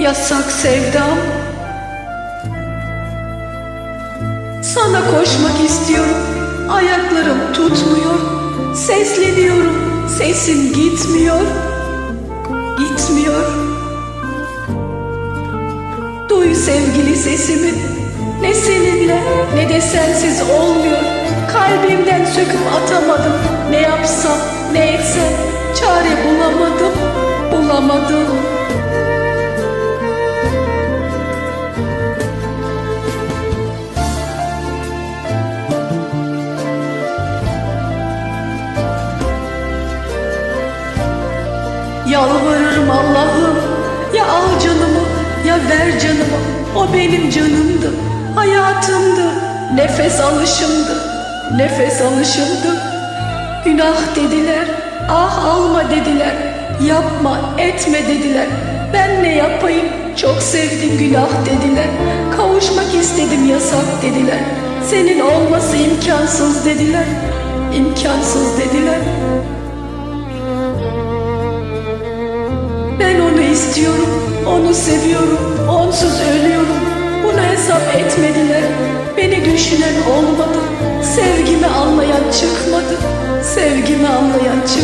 Yasak sevdam. Sana koşmak istiyorum. Ayaklarım tutmuyor. Sesleniyorum. Sesim gitmiyor. Gitmiyor. Duy sevgili sesimi. Ne seninle ne de sensiz olmuyor. Kalbimden söküp atamadım. Ne yapsam ne etsem Çare bulamadım. Bulamadım Yalvarırım Allah'ım ya al canımı ya ver canımı. O benim canımdı hayatımdı. Nefes alışımdı nefes alışımdı. Günah dediler ah alma dediler. Yapma etme dediler. Ben ne yapayım? Çok sevdim günah dediler. Kavuşmak istedim yasak dediler. Senin olması imkansız dediler. İmkansız dediler istiyorum, onu seviyorum, onsuz ölüyorum. Bunu hesap etmediler. Beni düşünen olmadı. Sevgimi anlayan çıkmadı. Sevgimi anlayan çıkmadı.